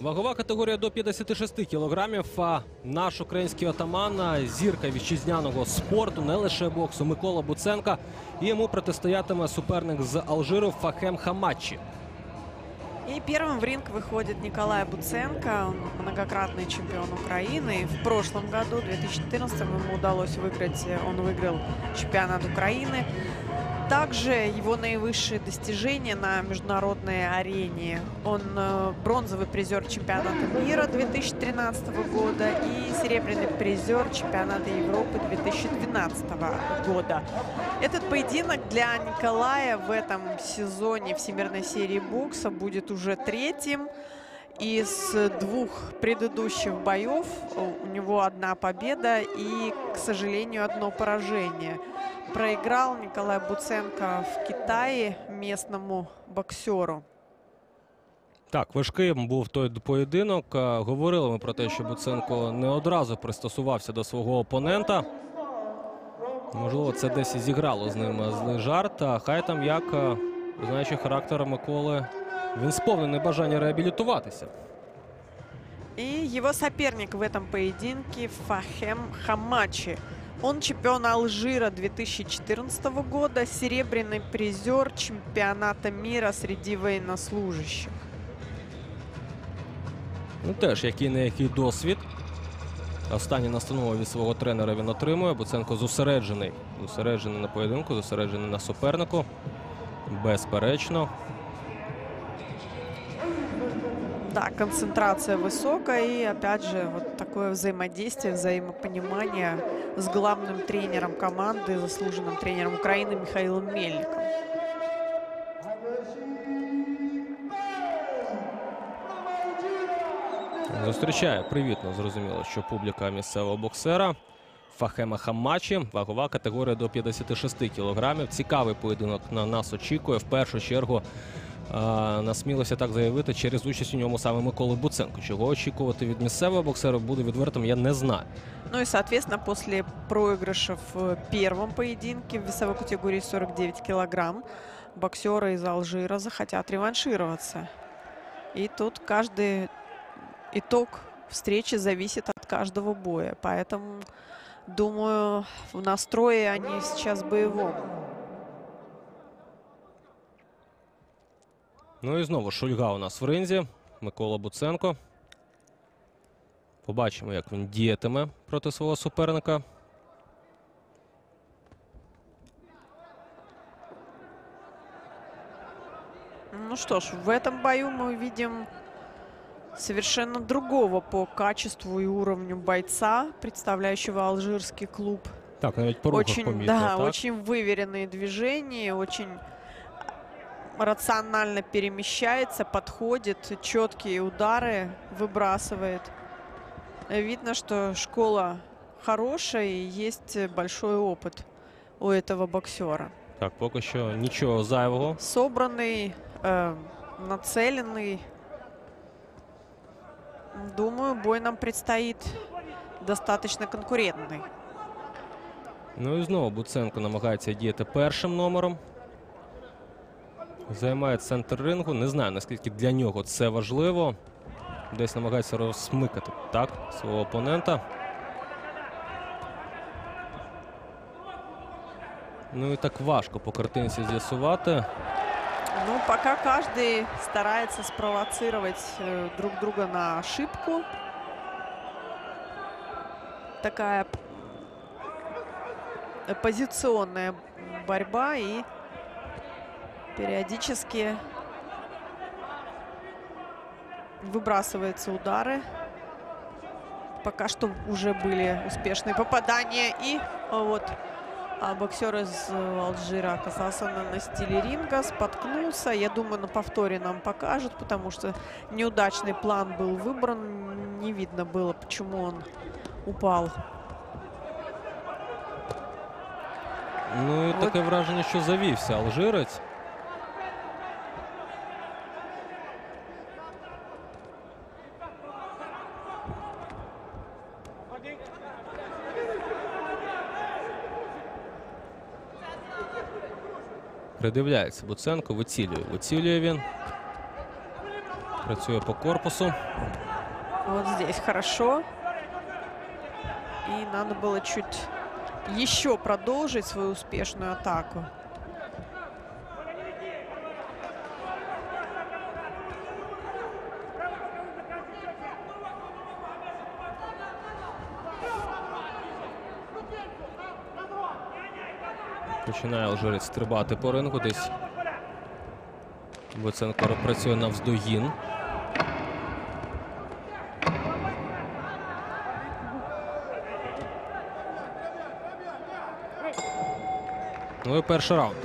Вагова категорія до 56 кілограмів. А наш український отаман, а, зірка вітчизняного спорту, не лише боксу Микола Буценка. І йому протистоятиме суперник з Алжиру Фахем Хамачі. И первым в ринг выходит Николай Буценко, он многократный чемпион Украины. В прошлом году, 2014 ему удалось выиграть, э, он выиграл чемпионат Украины. Также его наивысшие достижения на международной арене. Он э, бронзовый призер чемпионата мира 2013 года и серебряный призер чемпионата Европы 2012 года. Этот поединок для Николая в этом сезоне Всемирной серии бокса будет уже третьим. Из двух предыдущих боев у него одна победа и, к сожалению, одно поражение. Проиграл Николай Буценко в Китае местному боксеру. Так, важким був той поєдинок. Говорили ми про те, що Буценко не одразу пристосувався до свого опонента. Можливо, це десь і зіграло з ним а, злий жарт. А хай там як, знаючи характер Миколи, він сповнений бажання реабілітуватися. И его соперник в этом поединке Фахем Хамачи. Он чемпион Алжира 2014 года, серебряный призер чемпионата мира среди военнослужащих. Ну теж який не який досвід. Останні настанови від свого тренера він отримує. Буценко зосереджений. Зосереджений на поєдинку, зосереджений на супернику. Безперечно Да, концентрация высокая и, опять же, вот такое взаимодействие, взаимопонимание с главным тренером команды, заслуженным тренером Украины Михаилом Мельником. Зустрічає привітно, зрозуміло, що публіка місцевого боксера. Фахема Хамачі, вагова категорія до 56 кілограмів. Цікавий поєдинок на нас очікує. В першу чергу а, насмілося так заявити через участь у ньому саме Миколи Буценко. Чого очікувати від місцевого боксера буде відвертим, я не знаю. Ну и, соответственно, после проигрыша в первом поединке в весовой категории 49 килограмм боксеры из Алжира захотят реваншироваться. И тут каждый итог встречи зависит от каждого боя. Поэтому, думаю, в настрое они сейчас боевом. Ну і знову Шульга у нас в ринзі. Микола Буценко. Побачимо, як він діятиме проти свого суперника. Ну что ж, в этом бою мы видим совершенно другого по качеству и уровню бойца, представляющего алжирский клуб. Так, навіть по рухах очень, помітно. да, так? очень выверенные движения, очень рационально перемещается, подходит, четкие удары выбрасывает. Видно, что школа хорошая и есть большой опыт у этого боксера. Так, поки що нічого зайвого. Собранный, э, нацеленный. Думаю, бой нам предстоит достаточно конкурентный. Ну і знову Буценко намагається діяти першим номером. Займає центр рингу. Не знаю, наскільки для нього це важливо. Десь намагається розсмикати так свого опонента. Ну і так важко по картинці з'ясувати. Ну, пока каждый старается спровоцировать э, друг друга на ошибку. Такая э, позиционная борьба и периодически выбрасываются удары. Пока что уже были успешные попадания. И вот а боксер из Алжира оказался на настиле ринга, споткнулся. Я думаю, на повторе нам покажут, потому что неудачный план был выбран. Не видно было, почему он упал. Ну і От- таке враження, що завівся алжирець. Придивляється Буценко, вицілює. Вицілює він. Працює по корпусу. Вот здесь хорошо. И надо было чуть еще продолжить свою успешную атаку. Починає алжирець стрибати по рингу. Десь Буценко працює навздогін. Ну і перший раунд.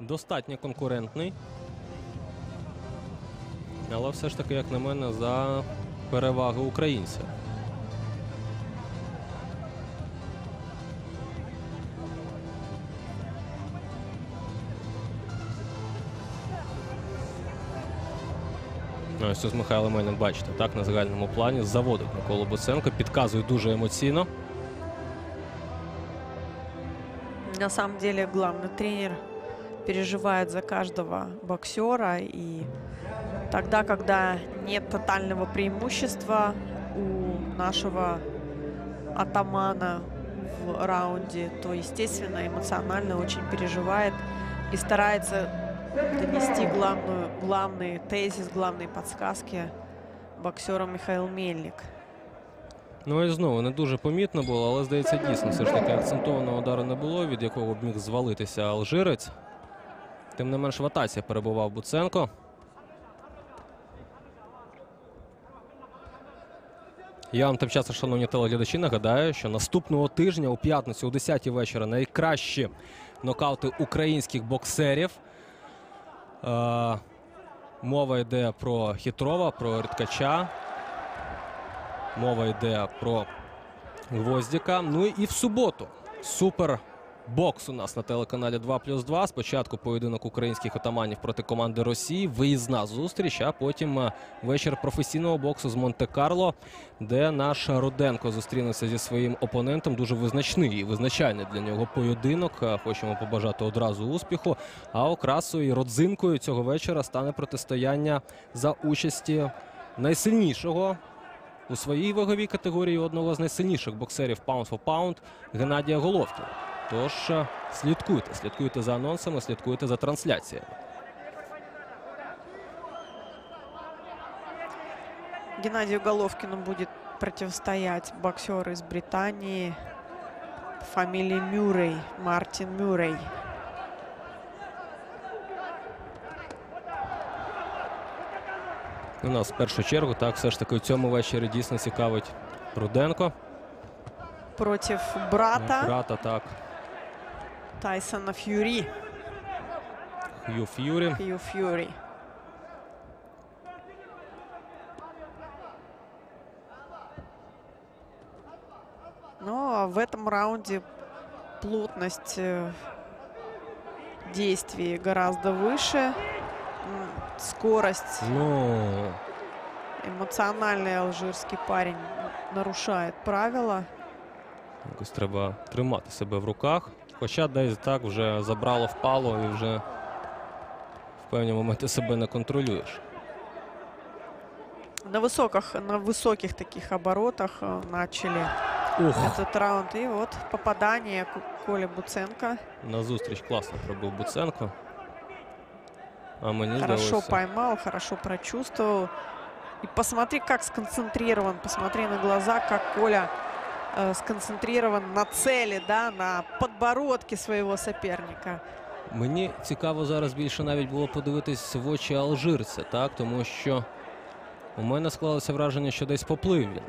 Достатньо конкурентний. Але все ж таки, як на мене, за перевагу українця. Ну, Ось тут Михайло Мельник, бачите, так на загальному плані заводить Миколу Буценко, підказує дуже емоційно. На самом деле главный тренер переживает за каждого боксера. И тогда, когда нет тотального преимущества у нашего атамана в раунде, то, естественно, эмоционально очень переживает и старается донести главную, главный тезис, главные подсказки боксера Михаил Мельник. Ну і знову не дуже помітно було, але здається, дійсно все ж таки акцентованого удару не було, від якого б міг звалитися алжирець. Тим не менш в атаці перебував Буценко. Я вам тим часом, шановні телеглядачі, нагадаю, що наступного тижня у п'ятницю о 10 вечора найкращі нокаути українських боксерів. Е, мова йде про Хітрова, про Рідкача. Мова йде про Гвоздіка. Ну і в суботу. Супер бокс у нас на телеканалі 2 плюс 2. Спочатку поєдинок українських отаманів проти команди Росії. Виїзна зустріч, а потім е, вечір професійного боксу з Монте-Карло, де наш Руденко зустрінувся зі своїм опонентом. Дуже визначний і визначальний для нього поєдинок. Е, Хочемо побажати одразу успіху. А окрасою і родзинкою цього вечора стане протистояння за участі найсильнішого у своїй ваговій категорії одного з найсильніших боксерів Pound for Pound Геннадія Головкіна. Тож е, слідкуйте, слідкуйте за анонсами, слідкуйте за трансляціями. Геннадию Головкину будет противостоять боксер из Британии по фамилии Мюррей, Мартин Мюррей. У нас в першу чергу так все ж таки у цьому вечорі дійсно цікавить Руденко. Против брата Брата так. Тайсона Фьюри. Хью Ф'юрі. Хью Фьюри. Но в этом раунде плотность э, действий гораздо выше. Скорость. Ну, Эмоциональный алжирский парень нарушает правила. якось треба тримати себе в руках. Хоча десь так вже забрало впало і вже в певні моменти себе не контролюєш. На высоких, на высоких таких оборотах э, начали Ух, этот раунд. И вот попадание Ку- Коли Буценко. на зустріч класно пробив Буценко. А мені Хорошо здалося. поймал, хорошо прочувствовал. И посмотри, как сконцентрирован. Посмотри на глаза, как Коля э, сконцентрирован на цели, да, на подбородке своего соперника. Мені цікаво зараз більше навіть було подивитись в очі алжирця, так? Тому що у мене склалося враження, що десь поплив він.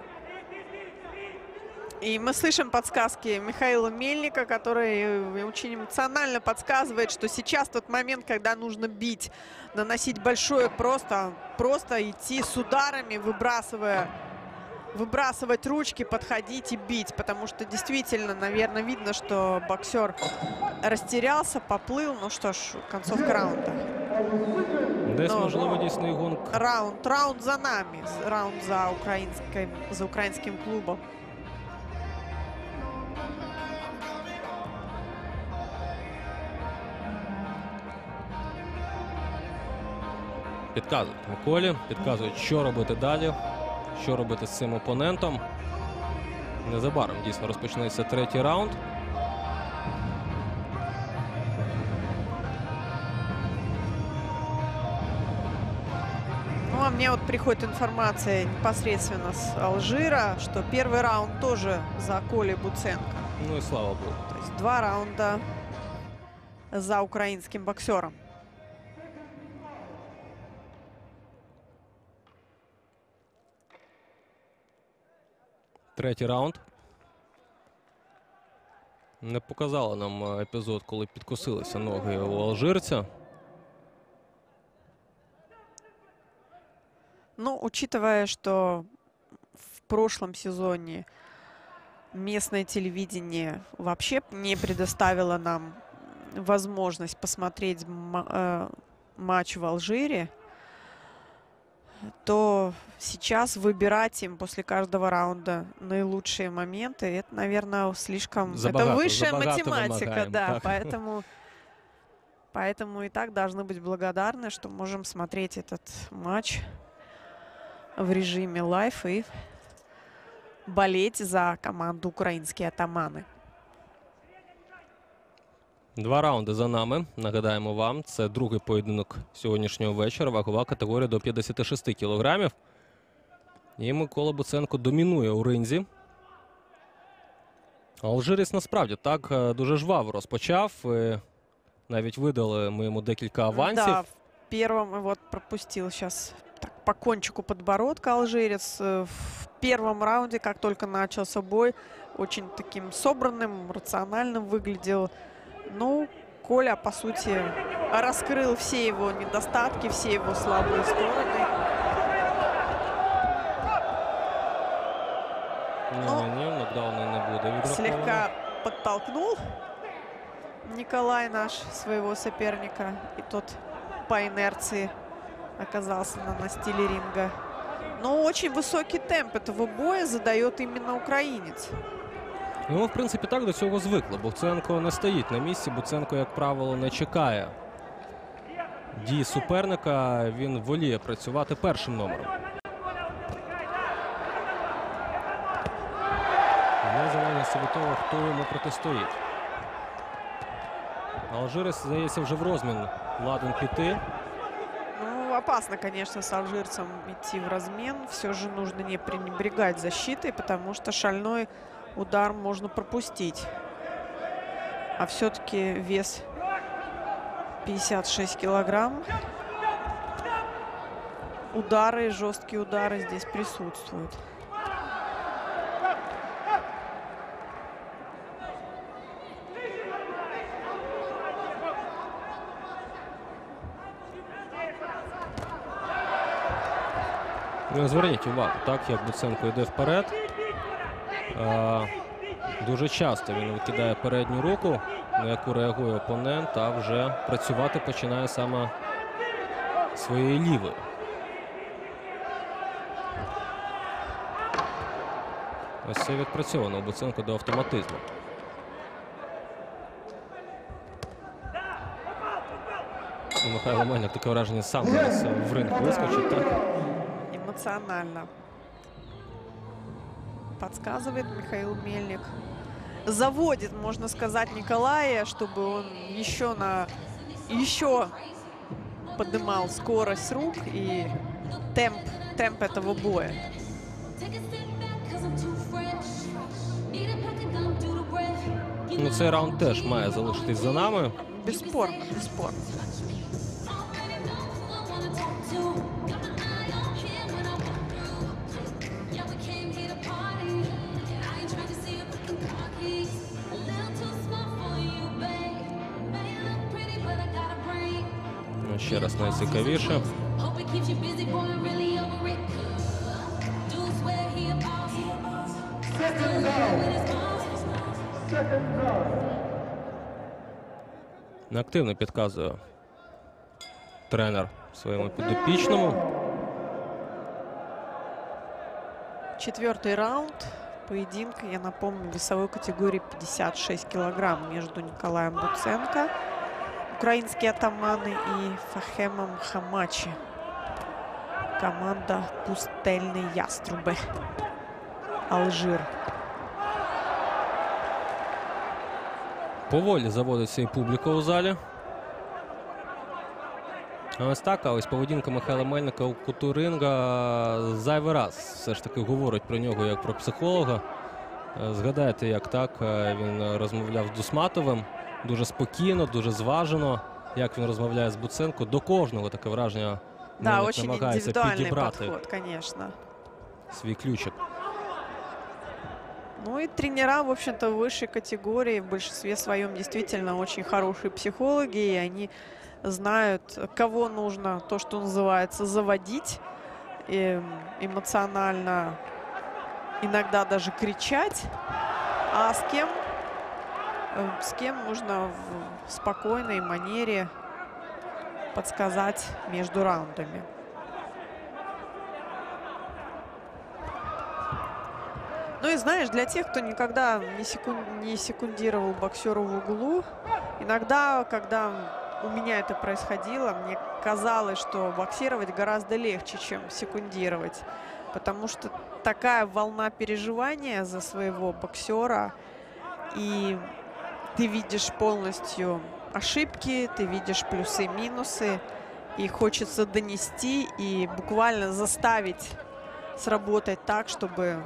И мы слышим подсказки Михаила Мельника, который э, очень эмоционально подсказывает, что сейчас тот момент, когда нужно бить, наносить большое, просто, просто идти с ударами, выбрасывая, выбрасывать ручки, подходить и бить. Потому что действительно, наверное, видно, что боксер растерялся, поплыл. Ну что ж, концовка раунда. Десь, Ну. можливо, дійсно і гонк. Раунд, раунд за нами, раунд за украинским, за украинским клубом. Підказують Миколі, підказують, що робити далі, що робити з цим опонентом. Незабаром дійсно розпочнеться третій раунд. Ну, а мне вот приходит информация непосредственно с Алжира, что первый раунд тоже за Колей Буценко. Ну і слава Богу. То есть два раунда за украинским боксером. Третій раунд. Не показали нам е, епізод, коли підкосилися ноги у алжирця. Ну, учитывая, что в прошлом сезоне местное телевидение вообще не предоставило нам возможность посмотреть ма- э, матч в Алжире, то сейчас выбирать им после каждого раунда наилучшие моменты, это, наверное, слишком... Забагато, это высшая математика, да, так. поэтому... Поэтому и так должны быть благодарны, что можем смотреть этот матч в режиме лайф и болеть за команду «Украинские атаманы». Два раунди за нами. Нагадаємо вам, це другий поєдинок сьогоднішнього вечора. Вагова категорія до 56 кілограмів. І Микола Буценко домінує у ринзі. Алжирець насправді так е, дуже жваво розпочав. І навіть видали ми йому декілька авансів. Да, в первом и вот пропустил сейчас так, по кончику подбородка алжирец. Э, В первом раунде, как только начал собой, очень таким собранным, рациональным выглядел. Ну, Коля, по сути, раскрыл все его недостатки, все его слабые стороны. Ні, ні, ні, нокдауну не буде відраховано. Слегка подтолкнул Николай наш своего соперника. И тот по инерции оказался на настиле ринга. Но очень высокий темп этого боя задает именно украинец. Ну, в принципі, так до цього звикли. Буценко не стоїть на місці. Буценко, як правило, не чекає дії суперника. Він воліє працювати першим номером. Незалежності від того, хто йому протистоїть. Алжирець, здається, вже в розмін ладен піти. Ну, опасно, конечно, с алжирцем идти в размен. Все же нужно не пренебрегать защитой, потому что шальной удар можно пропустить. А все-таки вес 56 килограмм. Удары, жесткие удары здесь присутствуют. Ну, зверніть увагу, так як Буценко йде вперед. Е, дуже часто він викидає передню руку, на яку реагує опонент, а вже працювати починає саме своєю лівою. Ось це відпрацьовано у Буценко до автоматизму. Михайло Мельник таке враження сам в ринг вискочить. Так? Эмоционально. Подсказывает Михаил Мельник. Заводит, можно сказать, Николая, чтобы он еще на еще поднимал скорость рук и темп, темп этого боя. Ну, цей раунд теж має залишитись за нами. Бесспорно, бесспорно. with his boss. Неактивно підказує тренер своєму підопічному. Четвертый раунд поединка, я напомню, весовой категории 56 килограмм между Николаем Буценко, украинские атаманы, и Фахемом Хамачи. команда «Пустельные яструбы». Алжир. Поволі заводиться і публіка у залі. А ось так, а ось поведінка Михайла Мельника у куту ринга зайвий раз все ж таки говорить про нього як про психолога. Е, Згадайте, як так е, він е, розмовляв з Дусматовим. Дуже спокійно, дуже зважено. Як він розмовляє з Буценко. До кожного таке враження Да, Мельник очень намагається индивидуальный підібрати подход, конечно. свій ключик. Ну и тренера, в общем-то, высшей категории в большинстве своем действительно очень хорошие психологи, и они знают, кого нужно, то, что называется, заводить эм, эмоционально, иногда даже кричать, а с кем, э, с кем нужно в спокойной манере подсказать между раундами. Ну и знаешь, для тех, кто никогда не, секун- не секундировал боксера в углу, иногда, когда у меня это происходило, мне казалось, что боксировать гораздо легче, чем секундировать. Потому что такая волна переживания за своего боксера, и ты видишь полностью ошибки, ты видишь плюсы, минусы, и хочется донести и буквально заставить сработать так, чтобы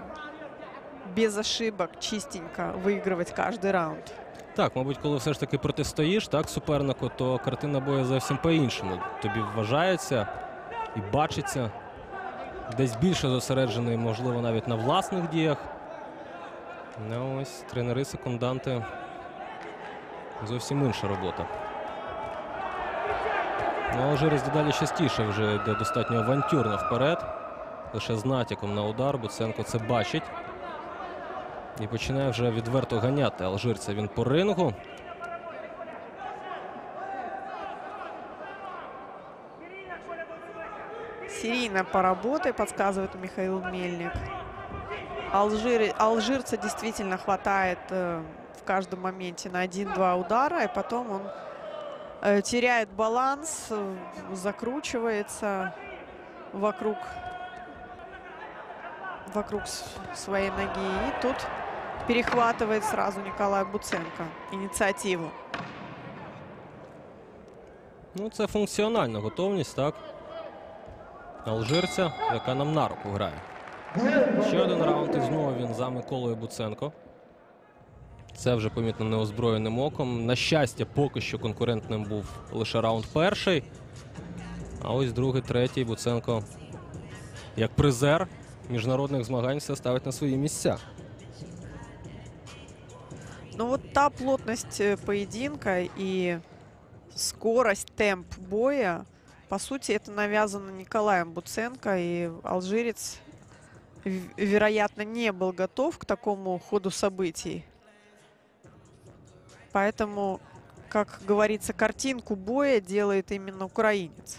без ошибок чистенько выигрывать каждый раунд. Так, мабуть, коли все ж таки протистоїш так, супернику, то картина бою зовсім по-іншому. Тобі вважається і бачиться десь більше зосереджений, можливо, навіть на власних діях. Ну, ось тренери, секунданти. Зовсім інша робота. Ну, Алжирець дедалі частіше вже йде достатньо авантюрно вперед. Лише з натяком на удар. Буценко це бачить. І починає вже відверто ганяти алжирця. Він по рингу. Серийно поработай, подсказывает Михаил Мельник. Алжир, алжирца действительно хватает э, каждом моменте на один-два удара, и потом он э, теряет баланс, э, закручивается вокруг, вокруг с- своей ноги. И тут перехватывает сразу Николай Буценко инициативу. Ну, це функціональна готовність, так? Алжирця, яка нам на руку грає. Ще один раунд і знову він за Миколою Буценко. Це вже помітно неозброєним оком. На щастя, поки що конкурентним був лише раунд перший. А ось другий, третій Буценко як призер міжнародних змагань все ставить на свої місця. Ну вот та плотность э, поединка и скорость, темп боя, по сути, это навязано Николаем Буценко, и алжирец, в- вероятно, не был готов к такому ходу событий. Поэтому, как говорится, картинку боя делает именно украинец.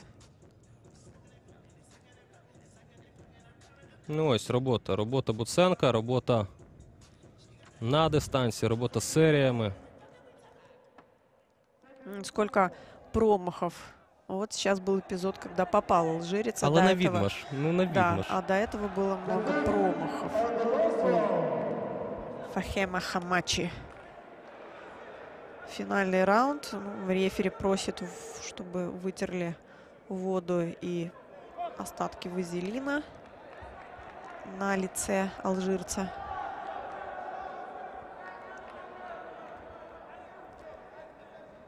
Ну ось робота. Робота Буценка, робота на дистанції, робота з серіями. М, Сколько промахов. Вот сейчас был эпизод, когда попал алжирец. а Але до на этого- відмаш. Ну на Да, відмаш. а до этого было много промахов. у Фахема Хамачи. Финальный раунд. Ну, рефери просит, чтобы вытерли воду и остатки вазелина на лице алжирца.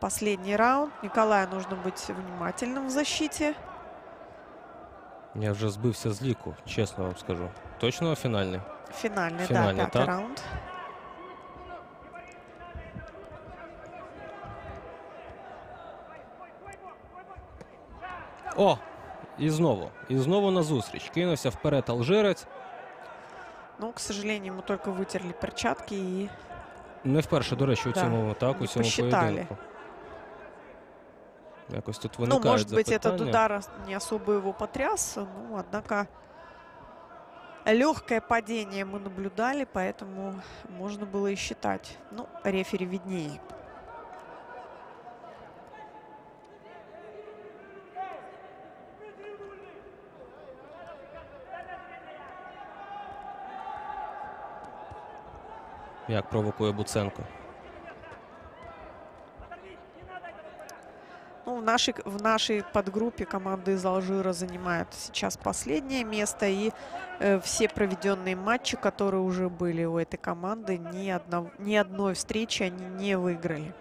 Последний раунд. Николаю нужно быть внимательным в защите. Я вже збився з ліку, чесно вам скажу. Точно фінальний? Финальный, Финальный, да, пятый так? раунд. О! І знову. І знову на зустріч. Кинувся вперед алжирець. Ну, к сожалению, ему только вытерли перчатки и Не вперше, до речі, у Да, цьому так, у не цьому посчитали. поєдинку. Якось тут Ну, виникають может быть, этот запитання. удар не особо его потряс, ну, однако легкое падение мы наблюдали, поэтому можно было и считать. Ну, рефери виднее. Як провокує Буценко. Ну, в нашей, в нашей подгруппе команды из Алжира занимают сейчас последнее место. И э, все проведенные матчи, которые уже были у этой команды, ни, одного, ни одной встречи они не выиграли.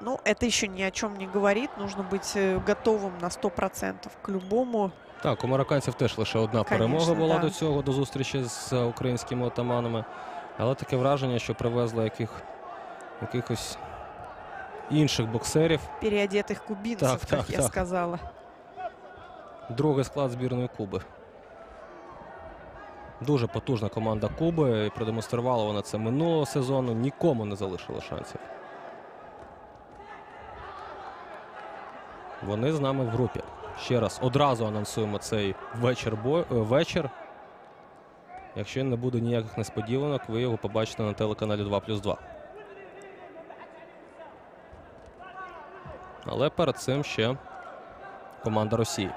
Ну, это еще ни о чем не говорит. Нужно быть э, готовым на 100% к любому. Так, у марокканців теж лише одна Конечно, перемога була да. до цього, до зустрічі з українськими отаманами. Але таке враження, що привезли яких, якихось інших боксерів. переодетых кубинцев, Так, как так, я так. сказала. Другий склад збірної Куби. Дуже потужна команда Куби. І продемонструвала вона це минулого сезону. Нікому не залишила шансів. Вони з нами в групі. Ще раз одразу анонсуємо цей вечір. бо- е, вечір. Якщо не буде ніяких несподіванок, ви його побачите на телеканалі 2 плюс 2. Але перед цим ще команда Росії.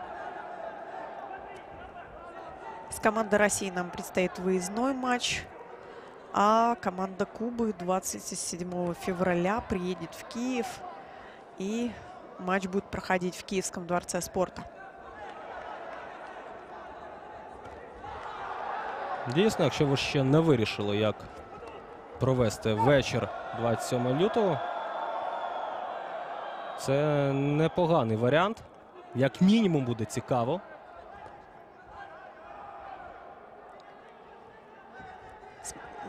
С командой России нам предстоит выездной матч. А команда Кубы 27 февраля приедет в Киев. И матч будет проходить в Киевском дворце спорта. Дійсно, якщо ви ще не вирішили, як провести вечір 27 лютого, це непоганий варіант. Як мінімум буде цікаво.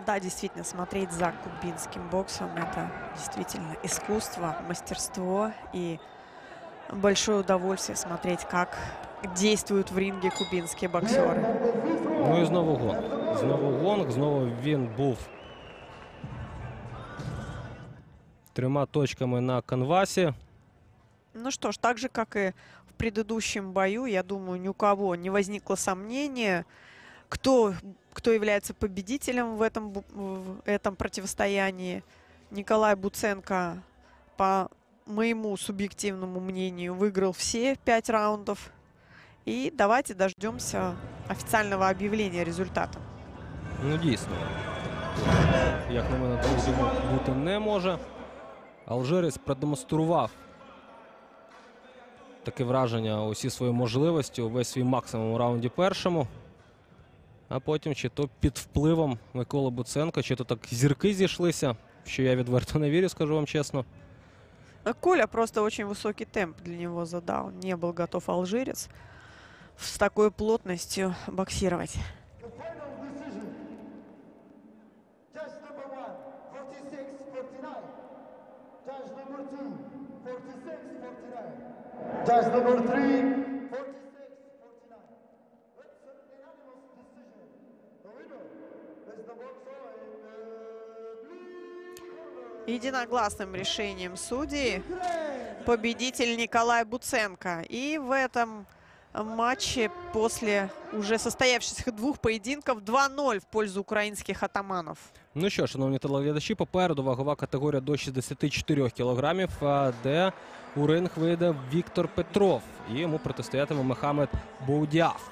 Да, действительно, смотреть за кубинским боксом – это действительно искусство, мастерство и большое удовольствие смотреть, как действуют в ринге кубинские боксеры. Ну і знову гонг. Знову гонг. Знову він був трьома точками на канвасі. Ну что ж, так же, как и в предыдущем бою, я думаю, ни у кого не возникло сомнения, кто, кто является победителем в этом, бу- в этом противостоянии. Николай Буценко, по моему субъективному мнению, выиграл все пять раундов. И давайте дождемся официального объявления результата. Ну, дійсно. Як на мене, по-іншому бути не може. Алжирець продемонстрував таке враження, усі свої можливості, увесь свій максимум у раунді першому. А потім чи то під впливом Миколи Буценка, чи то так зірки зійшлися, що я відверто не вірю, скажу вам чесно. А Коля просто очень высокий темп для него задал. Не был готов алжирец с такой плотностью боксировать. Judge number one, 46 49. Judge number two, 46 49. Judge number three, 46 49. It's an unanimous decision. The winner is the boxer Единогласным решением судей победитель Николай Буценко. И в этом матче после уже состоявшихся двух поединков 2-0 в пользу украинских атаманов. Ну що, шановні телеглядачі, попереду вагова категорія до 64 кілограмів, а, де у ринг вийде Віктор Петров. І йому протистоятиме Мехамед Боудяф.